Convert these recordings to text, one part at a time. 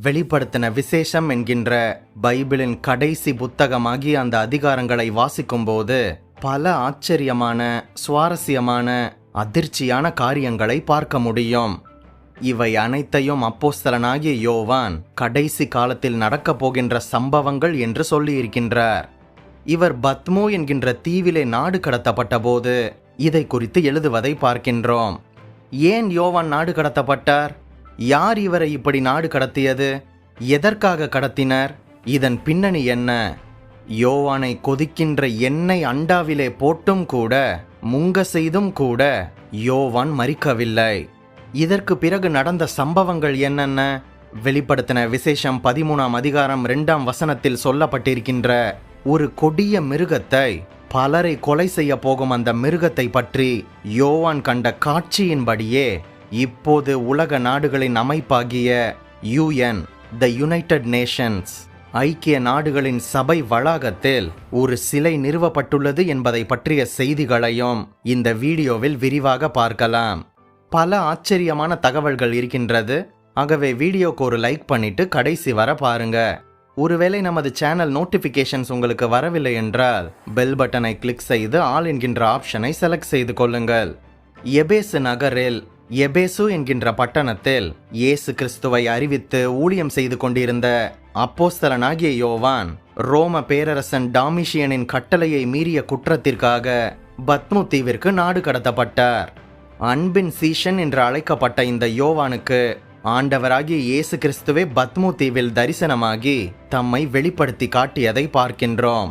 வெளிப்படுத்தின விசேஷம் என்கின்ற பைபிளின் கடைசி புத்தகமாகிய அந்த அதிகாரங்களை வாசிக்கும்போது பல ஆச்சரியமான சுவாரஸ்யமான அதிர்ச்சியான காரியங்களை பார்க்க முடியும். இவை அனைத்தையும் அப்போஸ்தலனாகிய யோவான் கடைசி காலத்தில் நடக்கப் போகின்ற சம்பவங்கள் என்று சொல்லியிருக்கின்றார். இவர் பத்மோ என்கின்ற தீவிலே நாடு கடத்தப்பட்ட போது இதை குறித்து எழுதுவதை பார்க்கின்றோம். ஏன் யோவான் நாடு கடத்தப்பட்டார்? யார் இவரை இப்படி நாடு கடத்தியது? எதற்காக கடத்தினர்? இதன் பின்னணி என்ன? யோவானை கொதிக்கின்ற எண்ணெய் அண்டாவிலே போட்டும் கூட முங்க செய்தும் கூட யோவான் மறிக்கவில்லை இதற்கு பிறகு நடந்த சம்பவங்கள் என்னென்ன? வெளிப்படுத்தின விசேஷம் பதிமூணாம் அதிகாரம் இரண்டாம் வசனத்தில் சொல்லப்பட்டிருக்கின்ற ஒரு கொடிய மிருகத்தை பலரை கொலை செய்ய போகும் அந்த மிருகத்தை பற்றி யோவான் கண்ட காட்சியின்படியே இப்போது உலக நாடுகளின் அமைப்பாகிய யுஎன் த யுனைடெட் நேஷன்ஸ் ஐக்கிய நாடுகளின் சபை வளாகத்தில் ஒரு சிலை நிறுவப்பட்டுள்ளது என்பதை பற்றிய செய்திகளையும் இந்த வீடியோவில் விரிவாக பார்க்கலாம். பல ஆச்சரியமான தகவல்கள் இருக்கின்றது. ஆகவே வீடியோக்கு ஒரு லைக் பண்ணிட்டு கடைசி வர பாருங்க. ஒருவேளை நமது சேனல் நோட்டிஃபிகேஷன்ஸ் உங்களுக்கு வரவில்லை என்றால் பெல் பட்டனை கிளிக் செய்து ஆல் என்கின்ற ஆப்ஷனை செலக்ட் செய்து கொள்ளுங்கள். எபேசு நகரில் எபேசு என்கின்ற பட்டணத்தில் இயேசு கிறிஸ்துவை அறிவித்து ஊழியம் செய்து கொண்டிருந்த அப்போஸ்தலனாகிய யோவான் ரோம பேரரசன் டாமிஷியனின் கட்டளையை மீறிய குற்றத்திற்காக பத்மு தீவிற்கு நாடு கடத்தப்பட்டார். அன்பின் சீஷன் என்று அழைக்கப்பட்ட இந்த யோவானுக்கு ஆண்டவராகிய இயேசு கிறிஸ்துவே பத்மு தீவில் தரிசனமாகி தம்மை வெளிப்படுத்தி காட்டியதை பார்க்கின்றோம்.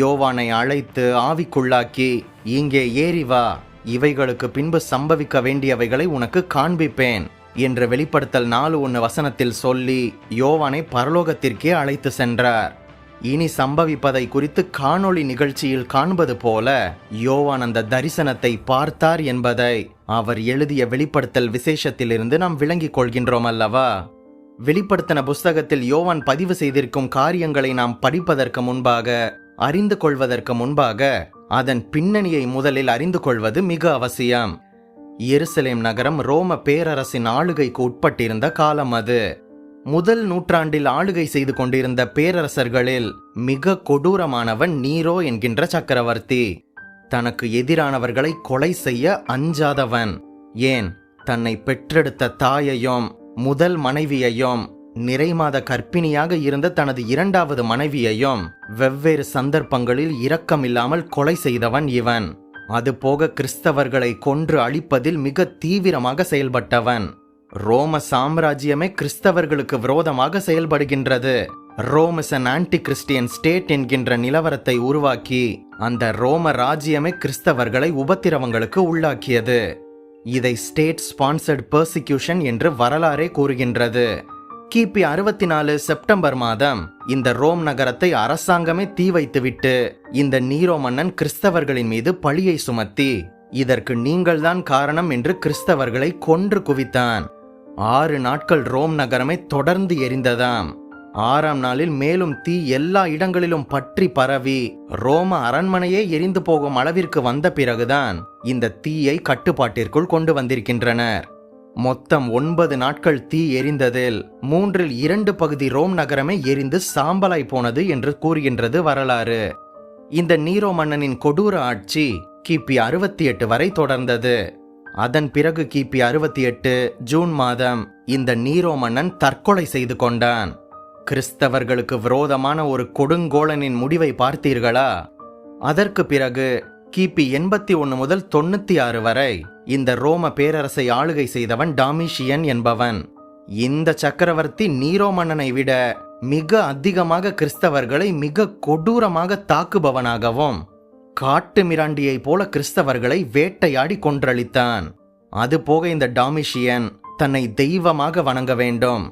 யோவானை அழைத்து ஆவிக்குள்ளாக்கி இங்கே ஏறி வா இவைகளுக்கு பின்பு சம்பவிக்க வேண்டியவைகளை உனக்கு காண்பிப்பேன் என்று வெளிப்படுத்தல் நாலு ஒன்று வசனத்தில் சொல்லி யோவானை பரலோகத்திற்கே அழைத்து சென்றார். இனி சம்பவிப்பதை குறித்து காணொளி நிகழ்ச்சியில் காண்பது போல யோவான் அந்த தரிசனத்தை பார்த்தார் என்பதை அவர் எழுதிய வெளிப்படுத்தல் விசேஷத்திலிருந்து நாம் விளங்கிக் கொள்கின்றோம் அல்லவா? வெளிப்படுத்தின புஸ்தகத்தில் யோவான் பதிவு செய்திருக்கும் காரியங்களை நாம் படிப்பதற்கு முன்பாக அறிந்து கொள்வதற்கு முன்பாக அதன் பின்னணியை முதலில் அறிந்து கொள்வது மிக அவசியம். எருசலேம் நகரம் ரோம பேரரசின் ஆளுகைக்கு உட்பட்டிருந்த காலம் அது. முதல் நூற்றாண்டில் ஆளுகை செய்து கொண்டிருந்த பேரரசர்களில் மிக கொடூரமானவன் நீரோ என்கின்ற சக்கரவர்த்தி. தனக்கு எதிரானவர்களை கொலை செய்ய அஞ்சாதவன். ஏன்? தன்னை பெற்றெடுத்த தாயையும் முதல் மனைவியையும் நிறைமாத கர்ப்பிணியாக இருந்த தனது இரண்டாவது மனைவியையும் வெவ்வேறு சந்தர்ப்பங்களில் இரக்கமில்லாமல் கொலை செய்தவன் இவன். அதுபோக கிறிஸ்தவர்களை கொன்று அழிப்பதில் மிக தீவிரமாக செயல்பட்டவன். ரோம சாம்ராஜ்யமே கிறிஸ்தவர்களுக்கு விரோதமாக செயல்படுகின்றது. Rome is an anti Christian state என்கின்ற நிலவரத்தை உருவாக்கி அந்த ரோம ராஜ்யமே கிறிஸ்தவர்களை உபத்திரவங்களுக்கு உள்ளாக்கியது. இதை ஸ்டேட் ஸ்பான்சர்ட் பர்சிக்யூஷன் என்று வரலாறே கூறுகின்றது. கிபி அறுபத்தி நாலு செப்டம்பர் மாதம் இந்த ரோம் நகரத்தை அரசாங்கமே தீ வைத்துவிட்டு இந்த நீரோ மன்னன் கிறிஸ்தவர்களின் மீது பழியை சுமத்தி இதற்கு நீங்கள்தான் காரணம் என்று கிறிஸ்தவர்களை கொன்று குவித்தான். ஆறு நாட்கள் ரோம் நகரமே தொடர்ந்து எரிந்ததாம். ஆறாம் நாளில் மேலும் தீ எல்லா இடங்களிலும் பற்றி பரவி ரோம அரண்மனையே எரிந்து போகும் அளவிற்கு வந்த பிறகுதான் இந்த தீயை கட்டுப்பாட்டிற்குள் கொண்டு வந்திருக்கின்றனர். மொத்தம் ஒன்பது நாட்கள் தீ எரிந்ததில் மூன்றில் இரண்டு பகுதி ரோம் நகரமே எரிந்து சாம்பலாய் போனது என்று கூறுகின்றது வரலாறு. இந்த நீரோ மன்னனின் கொடூர ஆட்சி கிபி அறுபத்தி எட்டு வரை தொடர்ந்தது. அதன் பிறகு கிபி அறுபத்தி எட்டு ஜூன் மாதம் இந்த நீரோ மன்னன் தற்கொலை செய்து கொண்டான். கிறிஸ்தவர்களுக்கு விரோதமான ஒரு கொடுங்கோலனின் முடிவை பார்த்தீர்களா? அதற்கு பிறகு கிபி எண்பத்தி ஒன்று முதல் தொண்ணூத்தி ஆறு வரை. இந்த ரோம பேரரசை ஆளுகை செய்தவன் டாமிஷியன் என்பவன். இந்த சக்கரவர்த்தி நீரோ மன்னனை விட மிக அதிகமாக கிறிஸ்தவர்களை மிக கொடூரமாக தாக்குபவனாகவும் காட்டு மிராண்டியை போல கிறிஸ்தவர்களை வேட்டையாடி கொன்றளித்தான். அதுபோக இந்த டாமிஷியன் தன்னை தெய்வமாக வணங்க வேண்டும்.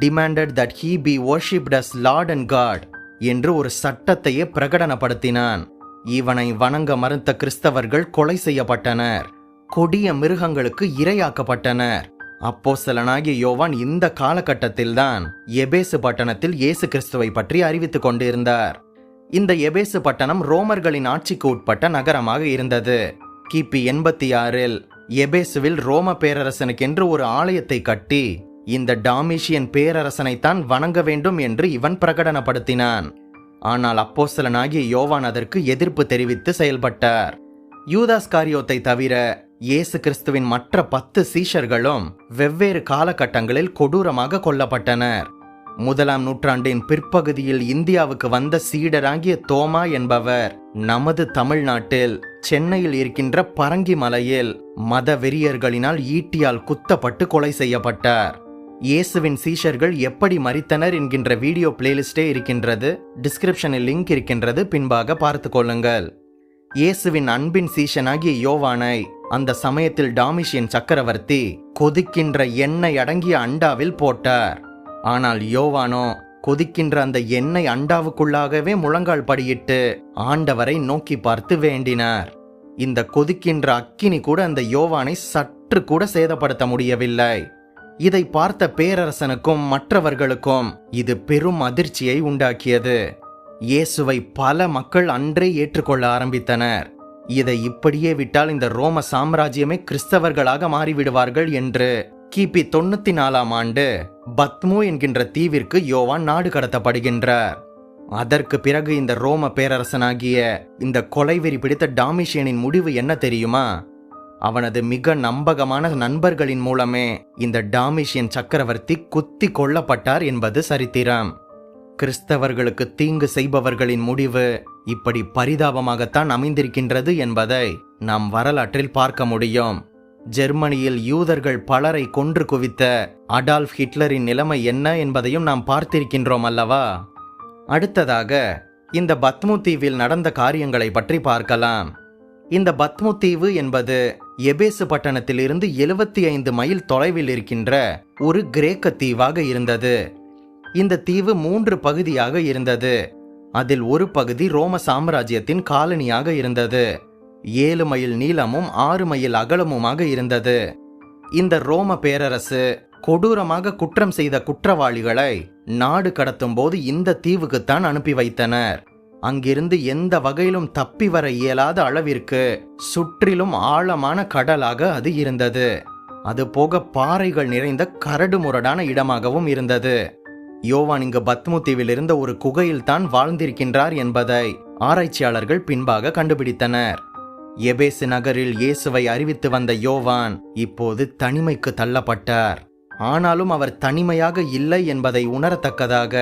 Demanded that he be worshipped as lord and god என்று ஒரு சட்டத்தையே பிரகடனப்படுத்தினான். இவனை வணங்க மறுத்த கிறிஸ்தவர்கள் கொலை செய்யப்பட்டனர். கொடிய மிருகங்களுக்கு இரையாக்கப்பட்டனர். அப்போ சிலனாகிய யோவான் இந்த காலகட்டத்தில்தான் எபேசு பட்டணத்தில் இயேசு கிறிஸ்துவை பற்றி அறிவித்துக் கொண்டிருந்தார். இந்த எபேசு பட்டணம் ரோமர்களின் ஆட்சிக்கு உட்பட்ட நகரமாக இருந்தது. கிபி எண்பத்தி ஆறில் எபேசுவில் ரோம பேரரசனுக்கென்று ஒரு ஆலயத்தை கட்டி இந்த டாமிஷியன் பேரரசனைத்தான் வணங்க வேண்டும் என்று இவன் பிரகடனப்படுத்தினான். ஆனால் அப்போஸ்தலனாகிய யோவான் அதற்கு எதிர்ப்பு தெரிவித்து செயல்பட்டார். யூதாஸ் காரியோத்தை தவிர இயேசு கிறிஸ்துவின் மற்ற பத்து சீஷர்களும் வெவ்வேறு காலகட்டங்களில் கொடூரமாக கொல்லப்பட்டனர். முதலாம் நூற்றாண்டின் பிற்பகுதியில் இந்தியாவுக்கு வந்த சீடராகிய தோமா என்பவர் நமது தமிழ்நாட்டில் சென்னையில் இருக்கின்ற பரங்கி மலையில் மத வெறியர்களினால் ஈட்டியால் குத்தப்பட்டு கொலை செய்யப்பட்டார். இயேசுவின் சீஷர்கள் எப்படி மறித்தனர் என்கின்ற வீடியோ பிளேலிஸ்டே இருக்கின்றது டிஸ்கிரிப்ஷனில் லிங்க் இருக்கின்றது பின்பாக பார்த்து கொள்ளுங்கள். இயேசுவின் அன்பின் சீஷனாகிய யோவானை அந்த சமயத்தில் டாமிஷியன் சக்கரவர்த்தி கொதிக்கின்ற எண்ணெய் அடங்கிய அண்டாவில் போட்டார். ஆனால் யோவானோ கொதிக்கின்ற அந்த எண்ணெய் அண்டாவுக்குள்ளாகவே முழங்கால் படியிட்டு ஆண்டவரை நோக்கி பார்த்து வேண்டினார். இந்த கொதிக்கின்ற அக்கினி கூட அந்த யோவானை சற்று கூட சேதப்படுத்த முடியவில்லை. இதை பார்த்த பேரரசனுக்கும் மற்றவர்களுக்கும் இது பெரும் அதிர்ச்சியை உண்டாக்கியது. இயேசுவை பல மக்கள் அன்றே ஏற்றுக்கொள்ள ஆரம்பித்தனர். இதை இப்படியே விட்டால் இந்த ரோம சாம்ராஜ்யமே கிறிஸ்தவர்களாக மாறிவிடுவார்கள் என்று கிபி தொண்ணூத்தி நாலாம் ஆண்டு பத்மு என்கின்ற தீவிற்கு யோவான் நாடு கடத்தப்படுகின்றார். அதற்கு பிறகு இந்த ரோம பேரரசனாகிய இந்த கொலைவெறி பிடித்த டாமிஷியனின் முடிவு என்ன தெரியுமா? அவனது மிக நம்பகமான நண்பர்களின் மூலமே இந்த டாமிஷியன் சக்கரவர்த்தி குத்தி கொல்லப்பட்டார் என்பது சரித்திரம். கிறிஸ்தவர்களுக்கு தீங்கு செய்பவர்களின் முடிவு இப்படி பரிதாபமாகத்தான் அமைந்திருக்கின்றது என்பதை நாம் வரலாற்றில் பார்க்க முடியும். ஜெர்மனியில் யூதர்கள் பலரை கொன்று குவித்த அடால்ஃப் ஹிட்லரின் நிலைமை என்ன என்பதையும் நாம் பார்த்திருக்கின்றோம் அல்லவா? அடுத்ததாக இந்த பத்மு தீவில் நடந்த காரியங்களை பற்றி பார்க்கலாம். இந்த பத்மு தீவு என்பது எபேசு பட்டணத்திலிருந்து எழுபத்தி ஐந்து மைல் தொலைவில் இருக்கின்ற ஒரு கிரேக்க தீவாக இருந்தது. இந்த தீவு மூன்று பகுதியாக இருந்தது. அதில் ஒரு பகுதி ரோம சாம்ராஜ்யத்தின் காலனியாக இருந்தது. ஏழு மைல் நீளமும் ஆறு மைல் அகலமுமாக இருந்தது. இந்த ரோம பேரரசு கொடூரமாக குற்றம் செய்த குற்றவாளிகளை நாடு கடத்தும் போது இந்த தீவுக்குத்தான் அனுப்பி வைத்தனர். அங்கிருந்து எந்த வகையிலும் தப்பி வர இயலாத அளவிற்கு சுற்றிலும் ஆழமான கடலாக அது இருந்தது. அது போக பாறைகள் நிறைந்த கரடு முரடான இடமாகவும் இருந்தது. யோவான் இங்கு பத்மு தீவில் இருந்த ஒரு குகையில் தான் வாழ்ந்திருக்கின்றார் என்பதை ஆராய்ச்சியாளர்கள் பின்பாக கண்டுபிடித்தனர். எபேசு நகரில் இயேசுவை அறிவித்து வந்த யோவான் இப்போது தனிமைக்கு தள்ளப்பட்டார். ஆனாலும் அவர் தனிமையாக இல்லை என்பதை உணரத்தக்கதாக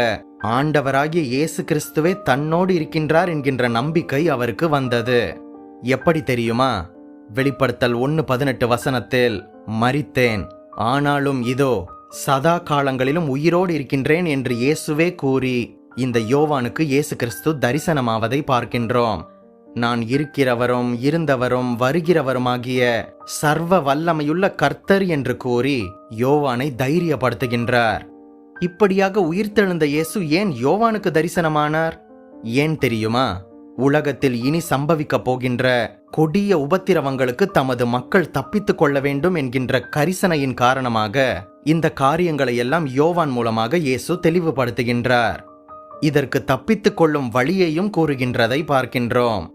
ஆண்டவராகிய இயேசு கிறிஸ்துவே தன்னோடு இருக்கின்றார் என்கின்ற நம்பிக்கை அவருக்கு வந்தது. எப்படி தெரியுமா? வெளிப்படுத்தல் ஒன்று பதினெட்டு வசனத்தில் மறித்தேன் ஆனாலும் இதோ சதா காலங்களிலும் உயிரோடு இருக்கின்றேன் என்று இயேசுவே கூறி இந்த யோவானுக்கு இயேசு கிறிஸ்து தரிசனமாவதை பார்க்கின்றோம். நான் இருக்கிறவரும் இருந்தவரும் வருகிறவருமாகிய சர்வ வல்லமையுள்ள கர்த்தர் என்று கூறி யோவானை தைரியப்படுத்துகின்றார். இப்படியாக உயிர்த்தெழுந்த இயேசு ஏன் யோவானுக்கு தரிசனமானார்? ஏன் தெரியுமா? உலகத்தில் இனி சம்பவிக்கப் போகின்ற கொடிய உபத்திரவங்களுக்கு தமது மக்கள் தப்பித்துக் கொள்ள வேண்டும் என்கின்ற கரிசனையின் காரணமாக இந்த காரியங்களை எல்லாம் யோவான் மூலமாக இயேசு தெளிவுபடுத்துகின்றார். இதற்கு தப்பித்துக் கொள்ளும் வழியையும் கூறுகின்றதை பார்க்கின்றோம்.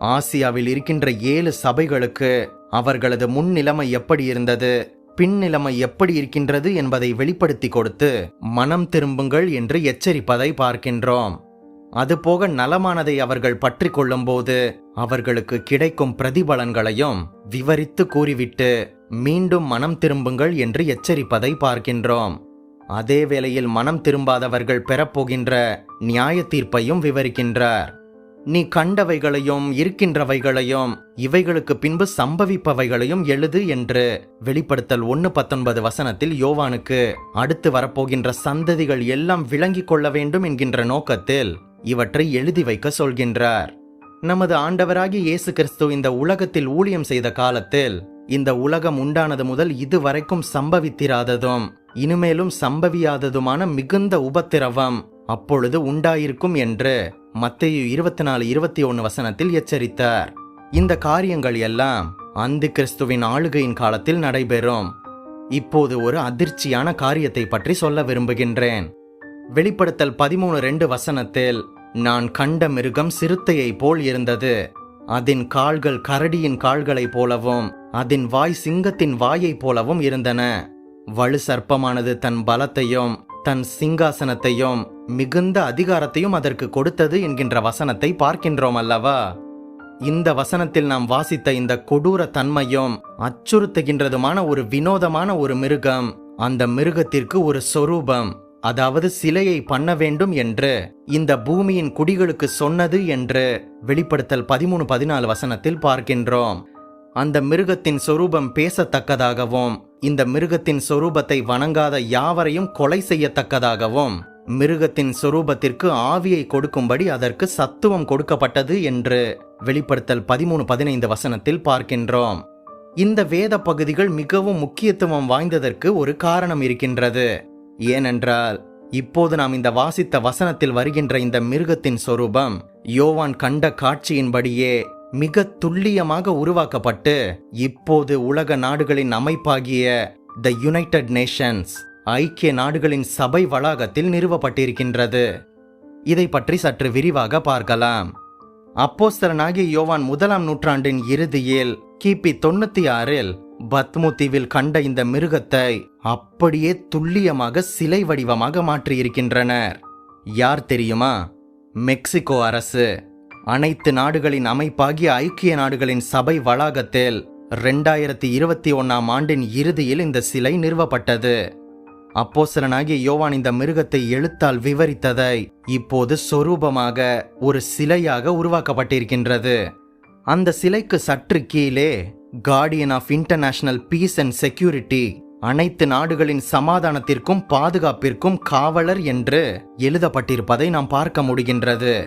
ஆசியாவில் இருக்கின்ற ஏழு சபைகளுக்கு அவர்களது முன்னிலைமை எப்படி இருந்தது? பின்னிலைமை எப்படி இருக்கின்றது என்பதை வெளிப்படுத்தி கொடுத்து மனம் திரும்புங்கள் என்று எச்சரிப்பதை பார்க்கின்றோம். அதுபோக நலமானதை அவர்கள் பற்றி கொள்ளும்போது அவர்களுக்கு கிடைக்கும் பிரதிபலன்களையும் விவரித்து கூறிவிட்டு மீண்டும் மனம் திரும்புங்கள் என்று எச்சரிப்பதை பார்க்கின்றோம். அதே வேளையில் மனம் திரும்பாதவர்கள் பெறப்போகின்ற நியாய தீர்ப்பையும் விவரிக்கின்றார். நீ கண்டவைகளையும் இருக்கின்றவைகளையும் இவைகளுக்கு பின்பு சம்பவிப்பவைகளையும் எழுது என்று வெளிப்படுத்தல் ஒன்று பத்தொன்பது வசனத்தில் யோவானுக்கு அடுத்து வரப்போகின்ற சந்ததிகள் எல்லாம் விளங்கிக் கொள்ள வேண்டும் என்கின்ற நோக்கத்தில் இவற்றை எழுதி வைக்க சொல்கின்றார். நமது ஆண்டவராகிய இயேசு கிறிஸ்து இந்த உலகத்தில் ஊழியம் செய்த காலத்தில் இந்த உலகம் உண்டானது முதல் இதுவரைக்கும் சம்பவித்திராததும் இனிமேலும் சம்பவியாததுமான மிகுந்த உபத்திரவம் அப்பொழுது உண்டாயிருக்கும் என்று மத்தையு இருபத்தி நாலு இருபத்தி ஒன்று வசனத்தில் எச்சரித்தார். இந்த காரியங்கள் எல்லாம் அந்து கிறிஸ்துவின் ஆளுகையின் காலத்தில் நடைபெறும். இப்போது ஒரு அதிர்ச்சியான காரியத்தை பற்றி சொல்ல விரும்புகின்றேன். வெளிப்படுத்தல் பதிமூணு ரெண்டு வசனத்தில் நான் கண்ட மிருகம் சிறுத்தையைப் போல் இருந்தது. அதன் கால்கள் கரடியின் கால்களைப் போலவும் அதன் வாய் சிங்கத்தின் வாயைப் போலவும் இருந்தன. வலு சர்ப்பமானது தன் பலத்தையும் தன் சிங்காசனத்தையும் மிகுந்த அதிகாரத்தையும் அதற்கு கொடுத்தது என்கின்ற வசனத்தை பார்க்கின்றோம் அல்லவா? இந்த வசனத்தில் நாம் வாசித்த இந்த கொடூர தன்மையும் அச்சுறுத்துகின்றதுமான ஒரு வினோதமான ஒரு மிருகம் அந்த மிருகத்திற்கு ஒரு சொரூபம் அதாவது சிலையை பண்ண வேண்டும் என்று இந்த பூமியின் குடிகளுக்கு சொன்னது என்று வெளிப்படுத்தல் பதிமூணு பதினாலு வசனத்தில் பார்க்கின்றோம். அந்த மிருகத்தின் சொரூபம் பேசத்தக்கதாகவும் இந்த மிருகத்தின் சொரூபத்தை வணங்காத யாவரையும் கொலை செய்யத்தக்கதாகவும் மிருகத்தின் சுரூபத்திற்கு ஆவியை கொடுக்கும்படி அதற்கு சத்துவம் கொடுக்கப்பட்டது என்று வெளிப்படுத்தல் பதிமூணு பதினைந்து வசனத்தில் பார்க்கின்றோம். இந்த வேத பகுதிகள் மிகவும் முக்கியத்துவம் வாய்ந்ததற்கு ஒரு காரணம் இருக்கின்றது. ஏனென்றால் இப்போது நாம் இந்த வாசித்த வசனத்தில் வருகின்ற இந்த மிருகத்தின் சொரூபம் யோவான் கண்ட காட்சியின்படியே மிக துல்லியமாக உருவாக்கப்பட்டு இப்போது உலக நாடுகளின் அமைப்பாகிய த யுனைடெட் நேஷன்ஸ் ஐக்கிய நாடுகளின் சபை வளாகத்தில் நிறுவப்பட்டிருக்கின்றது. இதை பற்றி சற்று விரிவாக பார்க்கலாம். அப்போஸ்தரனாகிய யோவான் முதலாம் நூற்றாண்டின் இறுதியில் கிபி தொண்ணூத்தி ஆறில் பத்மு தீவில் கண்ட இந்த மிருகத்தை அப்படியே துல்லியமாக சிலை வடிவமாக மாற்றியிருக்கின்றனர். யார் தெரியுமா? மெக்சிகோ அரசு. அனைத்து நாடுகளின் அமைப்பாகிய ஐக்கிய நாடுகளின் சபை வளாகத்தில் ரெண்டாயிரத்தி இருபத்தி ஒன்னாம் ஆண்டின் இறுதியில் இந்த சிலை நிறுவப்பட்டது. அப்போசலனாகிய யோவான் இந்த மிருகத்தை எழுத்தால் விவரித்ததை இப்போது சொரூபமாக ஒரு சிலையாக உருவாக்கப்பட்டிருக்கின்றது. அந்த சிலைக்கு சற்று கீழே guardian of international peace and security அனைத்து நாடுகளின் சமாதானத்திற்கும் பாதுகாப்பிற்கும் காவலர் என்று எழுதப்பட்டிருப்பதை நாம் பார்க்க முடிகின்றது.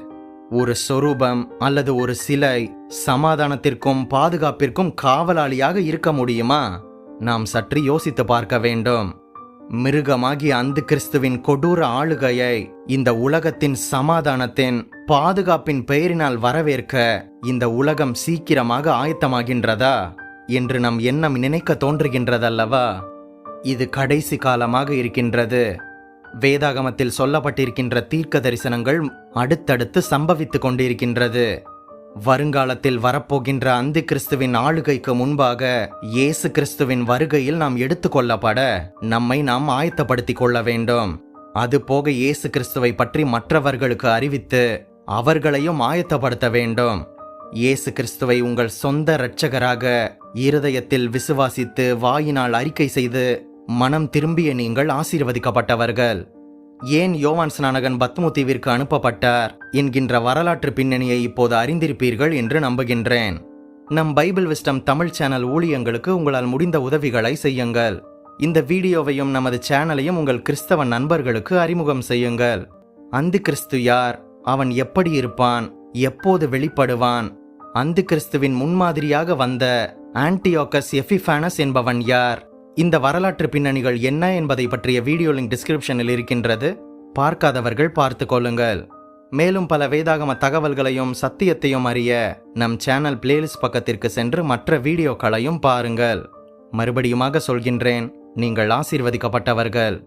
ஒரு சொரூபம் அல்லது ஒரு சிலை சமாதானத்திற்கும் பாதுகாப்பிற்கும் காவலாளியாக இருக்க முடியுமா? நாம் சற்று யோசித்து பார்க்க வேண்டும். மிருகமாகிய அந்த கிறிஸ்துவின் கொடூர ஆளுகையை இந்த உலகத்தின் சமாதானத்தின் பாதுகாப்பின் பெயரினால் வரவேற்க இந்த உலகம் சீக்கிரமாக ஆயத்தமாகின்றதா என்று நம் எண்ணம் நினைக்க தோன்றுகின்றதல்லவா? இது கடைசி காலமாக இருக்கின்றது. வேதாகமத்தில் சொல்லப்பட்டிருக்கின்ற தீர்க்க தரிசனங்கள் அடுத்தடுத்து சம்பவித்துக் கொண்டிருக்கின்றது. வருங்காலத்தில் வரப்போகின்ற அந்தி கிறிஸ்துவின் ஆளுகைக்கு முன்பாக இயேசு கிறிஸ்துவின் வருகையில் நாம் எடுத்துக்கொள்ளப்பட நம்மை நாம் ஆயத்தப்படுத்திக் கொள்ள வேண்டும். அதுபோக இயேசு கிறிஸ்துவை பற்றி மற்றவர்களுக்கு அறிவித்து அவர்களையும் ஆயத்தப்படுத்த வேண்டும். இயேசு கிறிஸ்துவை உங்கள் சொந்த இரட்சகராக இருதயத்தில் விசுவாசித்து வாயினால் அறிக்கை செய்து மனம் திரும்பிய நீங்கள் ஆசீர்வதிக்கப்பட்டவர்கள். ஏன் யோவான் ஸ்நானகன் பத்முதீவிற்கு அனுப்பப்பட்டார் என்கின்ற வரலாற்று பின்னணியை இப்போது அறிந்திருப்பீர்கள் என்று நம்புகின்றேன். நம் பைபிள் விஸ்டம் தமிழ் சேனல் ஊழியங்களுக்கு உங்களால் முடிந்த உதவிகளை செய்யுங்கள். இந்த வீடியோவையும் நமது சேனலையும் உங்கள் கிறிஸ்தவ நண்பர்களுக்கு அறிமுகம் செய்யுங்கள். அந்து கிறிஸ்து யார்? அவன் எப்படி இருப்பான்? எப்போது வெளிப்படுவான்? அந்து கிறிஸ்துவின் முன்மாதிரியாக வந்த ஆன்டியோக்கஸ் எஃபிஃபானஸ் என்பவன் யார்? இந்த வரலாற்று பின்னணிகள் என்ன என்பதை பற்றிய வீடியோ லிங்க் டிஸ்கிரிப்ஷனில் இருக்கின்றது. பார்க்காதவர்கள் பார்த்து கொள்ளுங்கள். மேலும் பல வேதாகம தகவல்களையும் சத்தியத்தையும் அறிய நம் சேனல் பிளேலிஸ்ட் பக்கத்திற்கு சென்று மற்ற வீடியோக்களையும் பாருங்கள். மறுபடியுமாக சொல்கின்றேன் நீங்கள் ஆசீர்வதிக்கப்பட்டவர்கள்.